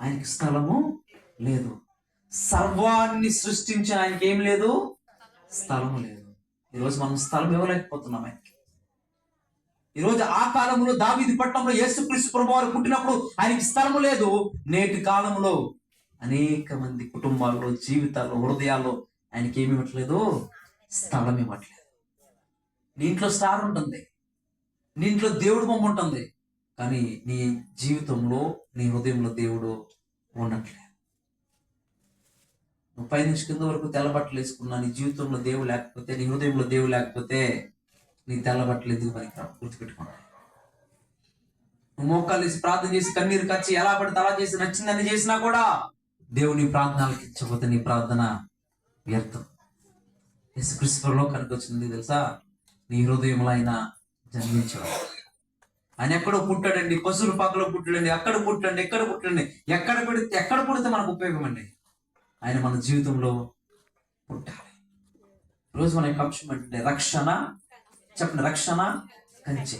ఆయనకి స్థలము లేదు. సర్వాన్ని సృష్టించిన ఆయనకి ఏం లేదు? స్థలము లేదు. ఈరోజు మనం స్థలం ఇవ్వలేకపోతున్నాం ఆయనకి. ఈరోజు ఆ కాలంలో దావిది పట్టణంలో యేసుక్రీస్తు ప్రభు వారు పుట్టినప్పుడు ఆయనకి స్థలము లేదు. నేటి కాలంలో అనేక మంది కుటుంబాల్లో జీవితాల్లో హృదయాల్లో ఆయనకి ఏమి ఇవ్వట్లేదు? స్థలం ఇవ్వట్లేదు. నీ ఇంట్లో స్టార్ ఉంటుంది. నీ ఇంట్లో దేవుడు బొమ్మ ఉంటుంది. కానీ నీ జీవితంలో నీ హృదయంలో దేవుడు ఉండట్లేదు నువ్వు పైనుంచి కింద వరకు తెల్ల బట్టలు వేసుకున్నా నీ జీవితంలో దేవుడు లేకపోతే నీ హృదయంలో దేవుడు లేకపోతే నీ తెల్లబట్టలు ఎందుకు పనికిరావు? గుర్తుపెట్టుకోండి. నువ్వు మోకాలు వేసి ప్రార్థన చేసి కన్నీరు కచ్చి ఎలా పడితే అలా చేసి నచ్చిందని చేసినా కూడా దేవుని ప్రార్థనలకు ఇచ్చకపోతే నీ ప్రార్థన వ్యర్థం. యేసుక్రీస్తులో కనిపించింది తెలుసా? నీ హృదయంలో అయినా జన్మించాడు ఆయన ఎక్కడో పుట్టాడండి పశువుల పాకలో పుట్టాడండి అక్కడ పుట్టండి ఎక్కడ పుట్టండి ఎక్కడ పెడితే ఎక్కడ పుడితే మనకు ఉపయోగం అండి? ఆయన మన జీవితంలో పుట్టాలి. ఈరోజు మన యొక్క అంశం ఏంటంటే రక్షణ చెప్పండి రక్షణ కంచె.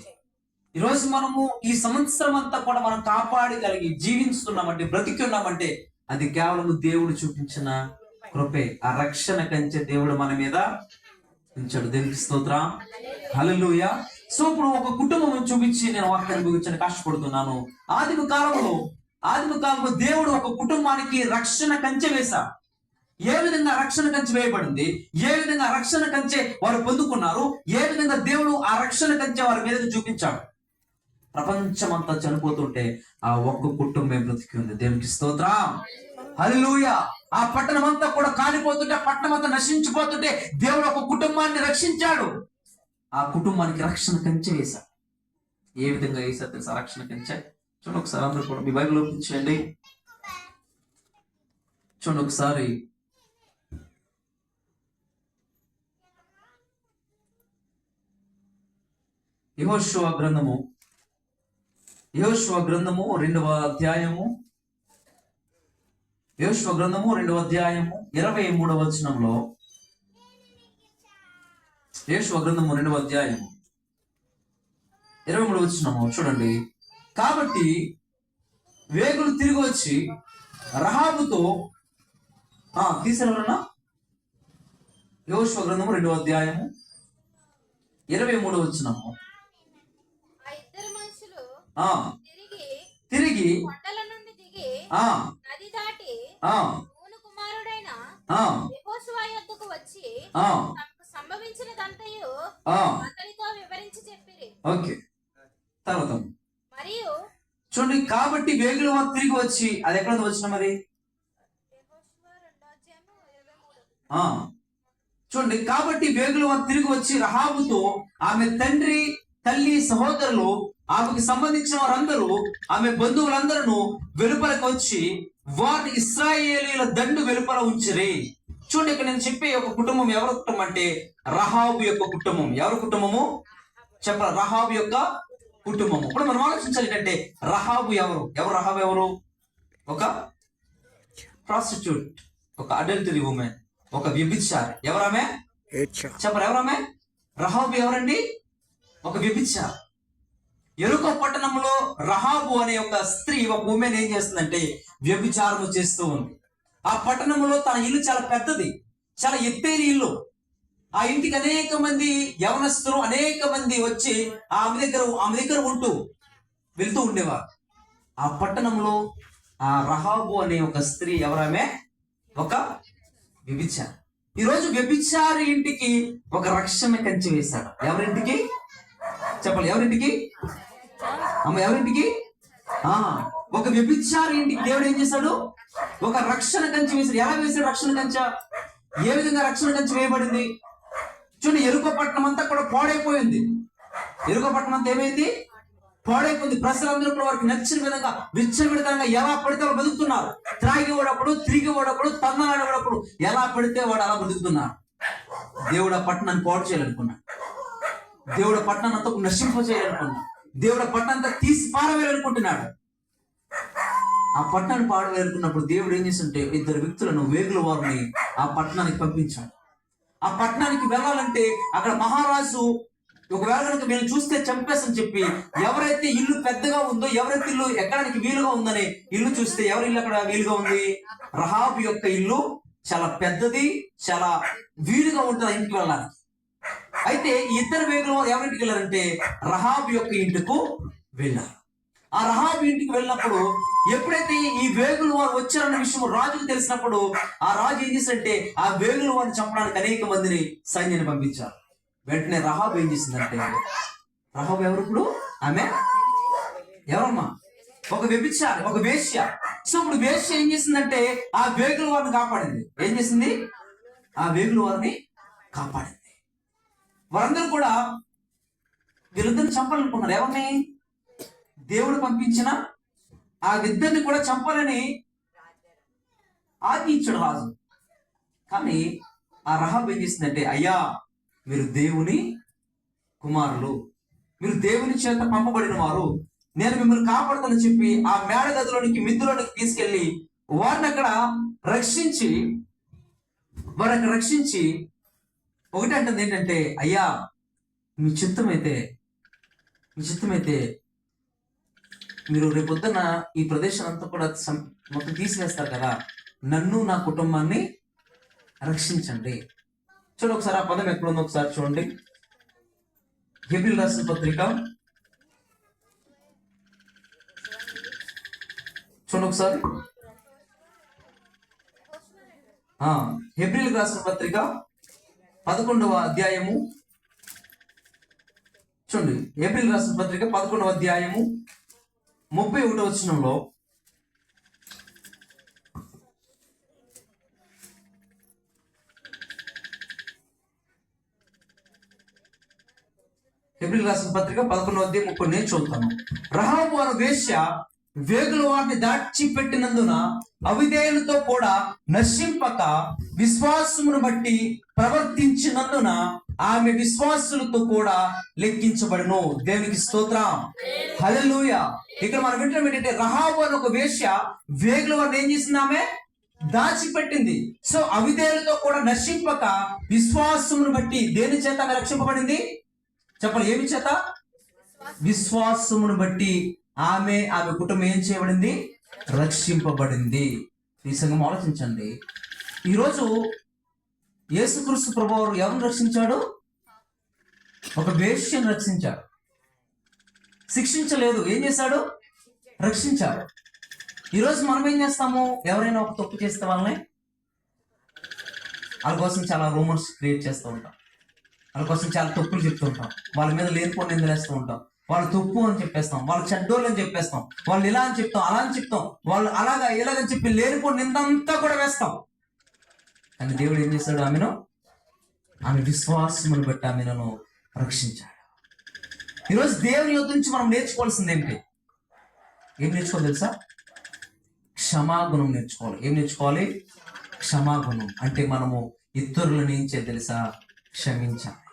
ఈరోజు మనము ఈ సంవత్సరం అంతా కూడా మనం కాపాడగలిగి జీవిస్తున్నామంటే బ్రతికి ఉన్నామంటే అది కేవలం దేవుడు చూపించిన కృపే. ఆ రక్షణ కంచె దేవుడు మన మీద ఉంచాడు. దేవునికి స్తోత్రం. హల్లెలూయ. సో ఇప్పుడు ఒక కుటుంబం చూపించి నేను వాక్యాన్ని ముగించని కష్టపడుతున్నాను. ఆదిమ కాలంలో ఆదిమ కాలంలో దేవుడు ఒక కుటుంబానికి రక్షణ కంచె వేశా. ఏ విధంగా రక్షణ కంచె వేయబడింది? ఏ విధంగా రక్షణ కంచె వారు పొందుకున్నారు? ఏ విధంగా దేవుడు ఆ రక్షణ కంచె వారి మీద చూపించాడు? ప్రపంచమంతా చనిపోతుంటే ఆ ఒక్క కుటుంబం బ్రతికి ఉంది. దేవునికి స్తోత్రం. హల్లెలూయా. ఆ పట్టణం అంతా కూడా కాలిపోతుంటే పట్టణం అంతా నశించిపోతుంటే దేవుడు ఒక కుటుంబాన్ని రక్షించాడు. ఆ కుటుంబానికి రక్షణ కంచె వేశాడు. ఏ విధంగా వేశారు తెలుసా? రక్షణ కంచె? చూడండి ఒకసారి అందరూ కూడా మీ బైబిల్ ఒప్పించండి చూడండి ఒకసారి. యహోశివ గ్రంథము. యహోశివ గ్రంథము రెండవ అధ్యాయము. యహోశివ గ్రంథము రెండవ అధ్యాయము ఇరవై మూడవ వచనంలో యహోశివ గ్రంథము రెండవ అధ్యాయము. ఇరవై మూడవ వచనము చూడండి. కాబట్టి వేగులు తిరిగి వచ్చి రహాబుతో ఆ తీసినవరన్నా యోశ్వ గ్రంథము రెండవ అధ్యాయము ఇరవై మనుషులు ఆ తిరిగి నది దాటి కుమారుడైన వచ్చి సంభవించినదంతయు ఆ. అతనితో వివరించి చెప్పిరి. ఓకే. తర్వాత. మరియు చూడండి కాబట్టి వేగులు వారు తిరిగి వచ్చి అది ఎక్కడ వచ్చిన మరి? చూడండి కాబట్టి వేగులు వారు తిరిగి వచ్చి రహాబుతో ఆమె తండ్రి తల్లి సహోదరులు ఆమెకు సంబంధించిన వారందరూ ఆమె బంధువులందరూ వెలుపలకు వచ్చి వారిని ఇస్రాయేలీల దండు వెలుపల ఉంచిరి. చూడండి ఇక్కడ నేను చెప్పే ఒక కుటుంబం ఎవరి కుటుంబం అంటే రహాబు యొక్క కుటుంబం. ఎవరి కుటుంబము? చెప్ప రహాబు యొక్క కుటుంబము. ఇప్పుడు మనం ఆలోచించాలి ఏంటంటే రహాబు ఎవరు? ఎవరు రహాబు ఎవరు? ఒక ప్రాస్టిట్యూట్ ఒక అడల్టరీ ఉమెన్ ఒక వ్యభిచారి. ఎవరామె చెప్పరు ఎవరామె రహాబు ఎవరండి? ఒక వ్యభిచారి. ఎరుక పట్టణంలో రహాబు అనే ఒక స్త్రీ ఒక ఉమెన్ ఏం చేస్తుందంటే వ్యభిచారము చేస్తూ ఉంది. ఆ పట్టణంలో తన ఇల్లు చాలా పెద్దది చాలా ఎత్తైన ఇల్లు. ఆ ఇంటికి అనేక మంది యవనస్తులు అనేక మంది వచ్చి ఆమె దగ్గర ఆమె దగ్గర ఉంటూ వెళ్తూ ఉండేవారు. ఆ పట్టణంలో ఆ రహాబు అనే ఒక స్త్రీ ఎవరమే ఒక వ్యభిచారి ఈరోజు వ్యభిచారి ఇంటికి ఒక రక్షణ కంచి వేశాడు. ఎవరింటికి? చెప్పాలి ఎవరింటికి? అమ్మ ఎవరింటికి? ఆ ఒక వ్యభిచారి ఇంటికి దేవుడు ఏం చేశాడు? ఒక రక్షణ కంచి వేసాడు ఎలా వేసాడు రక్షణ కంచ? ఏ విధంగా రక్షణ కంచి వేయబడింది? చూడండి ఎరుకపట్నం అంతా కూడా పాడైపోయింది. ఎరుకపట్నం అంతా ఏమైంది? పాడైపోయింది. ప్రజలందరూ కూడా వారికి నచ్చిన విధంగా విచ్చలవిడతంగా ఎలా పడితే వాళ్ళు బతుకుతున్నారు. త్రాగి వాడప్పుడు తిరిగి వాడప్పుడు తన్నలాడేవాడప్పుడు ఎలా పడితే వాడు అలా బతుకుతున్నారు. దేవుడు ఆ పట్టణాన్ని పాడు చేయాలనుకున్నాడు దేవుడు పట్టణాన్ని అంతా నశింప చేయాలనుకున్నాడు దేవుడు పట్టణంతా పట్టణం అంతా తీసి పారవేయాలనుకుంటున్నాడు ఆ పట్టణాన్ని పాడవేరుకున్నప్పుడు దేవుడు ఏం చేస్తుంటే ఇద్దరు వ్యక్తులను వేగుల వారిని ఆ పట్టణానికి పంపించాడు. ఆ పట్టణానికి వెళ్ళాలంటే అక్కడ మహారాజు ఒకవేళ కనుక వీళ్ళు చూస్తే చంపేసని చెప్పి ఎవరైతే ఇల్లు పెద్దగా ఉందో ఎవరైతే ఇల్లు ఎక్కడానికి వీలుగా ఉందని ఇల్లు చూస్తే ఎవరి ఇల్లు అక్కడ వీలుగా ఉంది? రహాబు యొక్క ఇల్లు చాలా పెద్దది చాలా వీలుగా ఉంటుంది ఇంటికి వెళ్ళడానికి. అయితే ఇద్దరు వేగుల వారు ఎవరింటికి వెళ్ళారంటే రహాబు యొక్క ఇంటికి వెళ్ళారు. ఆ రహాబు ఇంటికి వెళ్ళినప్పుడు ఎప్పుడైతే ఈ వేగులు వారు వచ్చారన్న విషయం రాజుకు తెలిసినప్పుడు ఆ రాజు ఏం చేసిందంటే ఆ వేగులు వారిని చంపడానికి అనేక మందిని సైన్యాన్ని పంపించారు. వెంటనే రహాబు ఏం చేసిందంటే రహాబు ఎవరు ఇప్పుడు? ఆమె ఎవరమ్మా? ఒక వ్యభిచారి ఒక వేశ్య. సో ఇప్పుడు వేశ్య ఏం చేసిందంటే ఆ వేగుల వారిని కాపాడింది. ఏం చేసింది? ఆ వేగుల వారిని కాపాడింది. వారందరూ కూడా వీళ్ళిద్దరిని చంపాలనుకున్నారు. ఎవరిని? దేవుడు పంపించిన ఆ ఇద్దరిని కూడా చంపాలని ఆజ్ఞించాడు రాజు. కానీ ఆ రహాబ్ ఏం చేసిందంటే అయ్యా మీరు దేవుని కుమారులు. మీరు దేవుని చేత పంపబడిన వారు. నేను మిమ్మల్ని కాపాడుతానని చెప్పి ఆ మేడ గదిలోనికి మిద్దులోనికి తీసుకెళ్ళి వారిని అక్కడ రక్షించి వారిని రక్షించి ఒకటి అంటుంది ఏంటంటే అయ్యా మీ చిత్తమైతే మీ చిత్తమైతే మీరు రేపొద్దున ఈ ప్రదేశం అంతా కూడా మొత్తం తీసివేస్తారు కదా. నన్ను నా కుటుంబాన్ని రక్షించండి. చూడండి ఒకసారి ఆ పదం ఎక్కడ ఉందో ఒకసారి చూడండి. హెబ్రిల్ రాసిన పత్రిక. చూడండి ఒకసారి. ఆ, హెబ్రిల్ రాసిన పత్రిక పదకొండవ అధ్యాయము. చూడండి ఏప్రిల్ రాసిన పత్రిక పదకొండవ అధ్యాయము. ముప్పై ఒకటో వచనంలో ఏప్రిల్ రాసిన పత్రిక పదకొండవ అధ్యాయం ముప్పై నేను చదువుతాను. రహాబు అను వేశ్య వేగుల వాటిని దాచి పెట్టినందున అవిధేయులతో కూడా నశింపక విశ్వాసమును బట్టి ప్రవర్తించినందున ఆమె విశ్వాసులతో కూడా లెక్కించబడును. దేవునికి స్తోత్రం. హలలుయ ఇక్కడ మనం వింటాం ఏంటంటే రహాబు అని ఒక వేష్య వేగుల వారిని ఏం చేసింది దాచిపెట్టింది. సో అవిధేయులతో కూడా నశింపక విశ్వాసమును బట్టి దేని చేత ఆమె రక్షింపబడింది? చెప్పండి ఏమి చేత? విశ్వాసమును బట్టి ఆమె ఆమె కుటుంబం ఏం చేయబడింది? రక్షింపబడింది. ఈ సంఘం ఆలోచించండి. ఈరోజు యేసుక్రీస్తు ప్రభువారు ఎవరిని రక్షించాడు? ఒక వేష్యను రక్షించాడు. శిక్షించలేదు. ఏం చేశాడు? రక్షించాడు. ఈరోజు మనం ఏం చేస్తాము? ఎవరైనా ఒక తప్పు చేస్తే వాళ్ళని వాళ్ళ కోసం చాలా రూమర్స్ క్రియేట్ చేస్తూ ఉంటాం. వాళ్ళ కోసం చాలా తప్పులు చెప్తూ ఉంటాం. వాళ్ళ మీద లేనిపోని నిందలేస్తూ ఉంటాం. వాళ్ళు తప్పు అని చెప్పేస్తాం. వాళ్ళు చెడ్డోళ్ళు అని చెప్పేస్తాం. వాళ్ళు ఇలా అని చెప్తాం అలా అని చెప్తాం. వాళ్ళు అలాగా ఇలాగని చెప్పి లేనిపోని నిందంతా కూడా వేస్తాం. కానీ దేవుడు ఏం చేశాడు ఆమెను ఆమె విశ్వాసమును బట్టి ఆమెను రక్షించాడు. ఈరోజు దేవుని యొక్క నుంచి మనం నేర్చుకోవాల్సింది ఏంటి? ఏం నేర్చుకోవాలి తెలుసా? క్షమాగుణం నేర్చుకోవాలి. ఏం నేర్చుకోవాలి? క్షమాగుణం. అంటే మనము ఇతరులను ఏం చేయాలి తెలుసా? క్షమించాలి.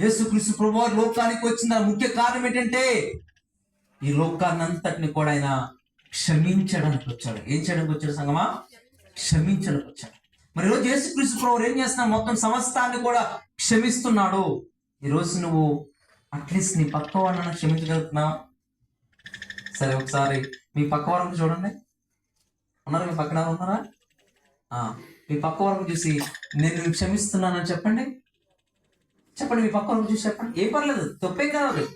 యేసుక్రీస్తు ప్రభు లోకానికి వచ్చిన ముఖ్య కారణం ఏంటంటే ఈ లోకాన్ని అంతటిని కూడా ఆయన క్షమించడానికి వచ్చాడు. ఏం చేయడానికి వచ్చాడు సంగమా? క్షమించడానికి వచ్చాడు. మరి రోజు యేసుక్రీస్తు ప్రభు ఏం చేస్తున్నాడు? మొత్తం సమస్తాన్ని కూడా క్షమిస్తున్నాడు. ఈరోజు నువ్వు అట్లీస్ట్ నీ పక్క వాళ్ళని క్షమించగలుగుతున్నా సరే ఒకసారి మీ పక్క వరకు చూడండి. ఉన్నారు? మీ పక్కన ఉన్నారా? ఆ, మీ పక్క వరకు చూసి నేను నిన్ను క్షమిస్తున్నానని చెప్పండి. చెప్పండి మీ పక్క వరకు చూసి చెప్పండి. ఏ పర్లేదు తప్పేం కాదు అది.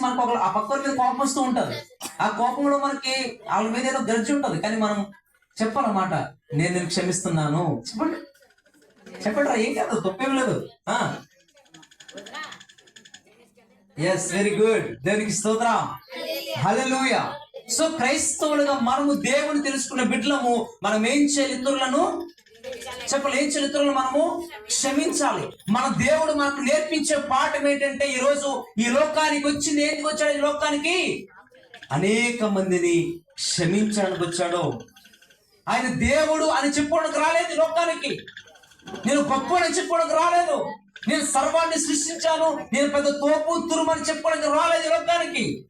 మనకు ఒక ఆ పక్క వాళ్ళ మీద కోపం వస్తూ ఉంటుంది. ఆ కోపంలో మనకి వాళ్ళ మీద ఏదో గర్జి ఉంటుంది. కానీ మనం చెప్పాలన్నమాట నేను నేను క్షమిస్తున్నాను. చెప్పండి. చెప్పండి ఏం కాదు తప్పేం లేదు. ఎస్ వెరీ గుడ్ దేవునికి స్తోత్రం? హల్లెలూయా సో క్రైస్తవులుగా మనము దేవుని తెలుసుకున్న బిడ్డలము మనం ఏం చేయాలి ఇతరులను? చెప్పాలి ఏం చేయాలి ఇతరులను మనము? క్షమించాలి. మన దేవుడు మనకు నేర్పించే పాఠం ఏంటంటే ఈ రోజు ఈ లోకానికి వచ్చింది ఏంటి వచ్చాడు ఈ లోకానికి? అనేక మందిని క్షమించడానికి వచ్చాడు. ఆయన దేవుడు అని చెప్పుకోవడానికి రాలేదు లోకానికి. నేను గొప్ప అని చెప్పుకోవడానికి రాలేదు. నేను సర్వాన్ని సృష్టించాను. నేను పెద్ద తోపు తురుమని చెప్పుకోవడానికి రాలేదు లోకానికి.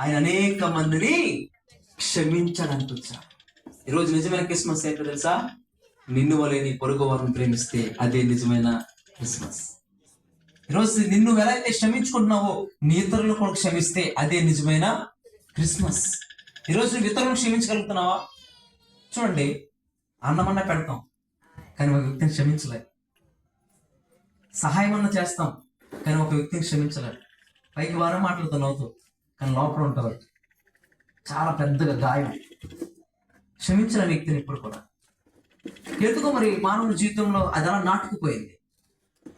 ఆయన అనేక మందిని క్షమించడానికి వచ్చాడు ఈరోజు నిజమైన క్రిస్మస్ ఏంటో తెలుసా? నిన్ను వలేని నీ పొరుగు వారిని ప్రేమిస్తే అదే నిజమైన క్రిస్మస్. ఈరోజు నిన్ను ఎలా అయితే క్షమించుకుంటున్నావో నీ ఇతరులు కూడా క్షమిస్తే అదే నిజమైన క్రిస్మస్. ఈరోజు నువ్వు ఇతరులను క్షమించగలుగుతున్నావా? చూడండి అన్నమన్నా పెడతాం కానీ ఒక వ్యక్తిని క్షమించలేదు సహాయం అన్న చేస్తాం కానీ ఒక వ్యక్తిని క్షమించలేదు పైకి వారం మాటలతో నవ్వుతూ కానీ లోపల ఉంటారు. చాలా పెద్దగా గాయం. క్షమించిన వ్యక్తిని ఇప్పుడు కూడా. ఎందుకో మరి మానవుని జీవితంలో అది అలా నాటుకుపోయింది.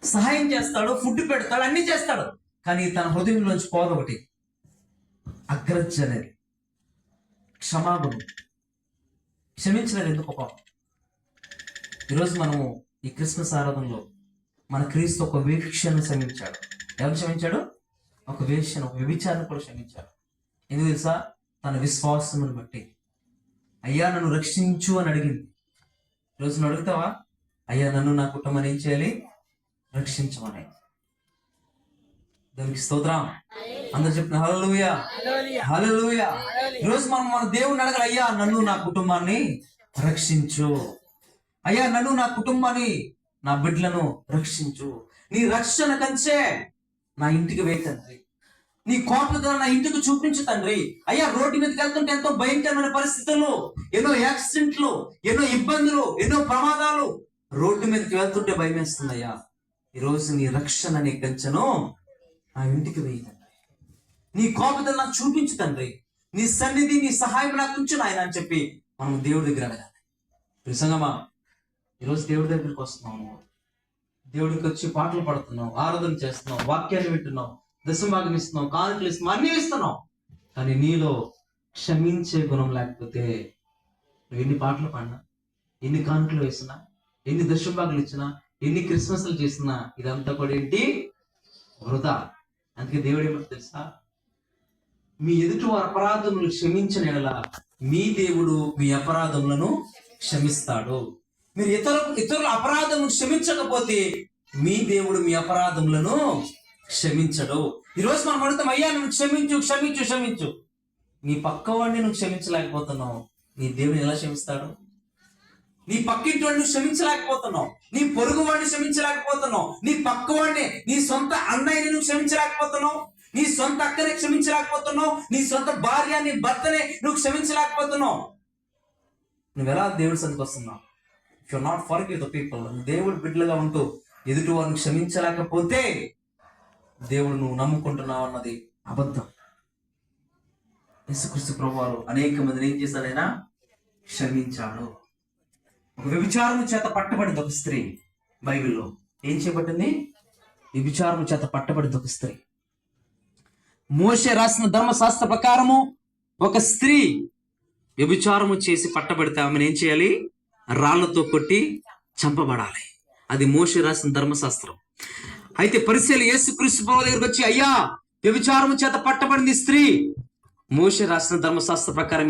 సహాయం చేస్తాడు ఫుడ్ పెడతాడు అన్ని చేస్తాడు కానీ తన హృదయంలోంచి పోదొకటి ఒకటి అగ్రజ్ అనేది క్షమాగుణం. క్షమించలేదు ఎందుకు పాపం? ఈరోజు మనము ఈ క్రిస్మస్ ఆరాధనలో మన క్రీస్తు ఒక వీక్షను క్షమించాడు. ఎవరు క్షమించాడు? ఒక వేష్యను ఒక వ్యభిచారం కూడా క్షమించాడు. ఎందుకు తెలుసా? తన విశ్వాసమును బట్టి. అయ్యా నన్ను రక్షించు అని అడిగింది. ఈరోజు నువ్వు అడుగుతావా? అయ్యా నన్ను నా కుటుంబాన్ని ఏం చేయాలి? రక్షించమని. దానికి స్తోత్రం. అందరు చెప్పిన హల్లెలూయా. హల్లెలూయా. ఈరోజు మనం మన దేవుని అడగాలి అయ్యా నన్ను నా కుటుంబాన్ని రక్షించు. అయ్యా నన్ను నా కుటుంబాన్ని నా బిడ్డలను రక్షించు. నీ రక్షణ కంచే నా ఇంటికి వేయి తండ్రి. నీ కోట్లతో నా ఇంటికి చూపించు తండ్రి. అయ్యా రోడ్డు మీదకి వెళ్తుంటే ఎంతో భయంకరమైన పరిస్థితులు ఎన్నో యాక్సిడెంట్లు ఎన్నో ఇబ్బందులు ఎన్నో ప్రమాదాలు రోడ్డు మీదకి వెళ్తుంటే భయం వేస్తుంది అయ్యా ఈరోజు నీ రక్షణ నీ కంచెను నా ఇంటికి వెయ్యి తండ్రి. నీ కోపతను నాకు చూపించు తండ్రి. నీ సన్నిధి నీ సహాయం నాకు ఉంచు నాయన అని చెప్పి మనం దేవుడి దగ్గర అడగాలి ప్రసంగమా ఈరోజు దేవుడి దగ్గరికి వస్తున్నాము దేవుడికి వచ్చి పాటలు పాడుతున్నాం ఆరాధన చేస్తున్నాం వాక్యాన్ని వింటున్నాం దశభాగం ఇస్తున్నాం కానుకలు ఇస్తున్నాం అన్ని ఇస్తున్నాం కానీ నీలో క్షమించే గుణం లేకపోతే నువ్వు ఎన్ని పాటలు పాడినా ఎన్ని కానుకలు వేసినా ఎన్ని దశభాగాలు ఇచ్చినా ఎన్ని క్రిస్మస్లు చేసినా ఇదంతా కూడా ఏంటి? వృధా. అందుకే దేవుడు ఏమంటే తెలుసా? మీ ఎదుటి వారి అపరాధములు క్షమించిన ఎడల మీ దేవుడు మీ అపరాధములను క్షమిస్తాడు. మీరు ఇతర ఇతరుల అపరాధములు క్షమించకపోతే మీ దేవుడు మీ అపరాధములను క్షమించడు. ఈరోజు మనం అడుగుతాం అయ్యా నువ్వు క్షమించు క్షమించు క్షమించు. నీ పక్కవాడిని నువ్వు క్షమించలేకపోతున్నావు. నీ దేవుని ఎలా క్షమిస్తాడు? నీ పక్కింటి వాడిని క్షమించలేకపోతున్నావు. నీ పొరుగు వాడిని క్షమించలేకపోతున్నావు. నీ పక్క వాడిని నీ సొంత అన్నయ్యని నువ్వు క్షమించలేకపోతున్నావు. నీ సొంత అక్కని క్షమించలేకపోతున్నావు. నీ సొంత భార్య నీ భర్తని నువ్వు క్షమించలేకపోతున్నావు. నువ్వు ఎలా దేవుడి సందికి వస్తున్నావు? If you not for the people దేవుడు బిడ్డలుగా ఉంటూ ఎదుటి వారిని క్షమించలేకపోతే దేవుడు నువ్వు నమ్ముకుంటున్నావు అన్నది అబద్ధం. యేసుక్రీస్తు ప్రభు వారు అనేక మందిని ఏం చేశాడైనా క్షమించాడు. ఒక వ్యభిచారము చేత పట్టబడింది ఒక స్త్రీ బైబిల్లో. ఏం చేయబడింది? వ్యభిచారము చేత పట్టబడింది ఒక స్త్రీ. మోషే రాసిన ధర్మశాస్త్ర ప్రకారము ఒక స్త్రీ వ్యభిచారము చేసి పట్టబడితే ఆమెను ఏం చేయాలి? రాళ్ళతో కొట్టి చంపబడాలి. అది మోషే రాసిన ధర్మశాస్త్రం. అయితే పరిశీలి యేసుక్రీస్తు ప్రభు దగ్గరికి వచ్చి అయ్యా వ్యభిచారము చేత పట్టబడింది ఈ స్త్రీ. మోషే రాసిన ధర్మశాస్త్ర ప్రకారం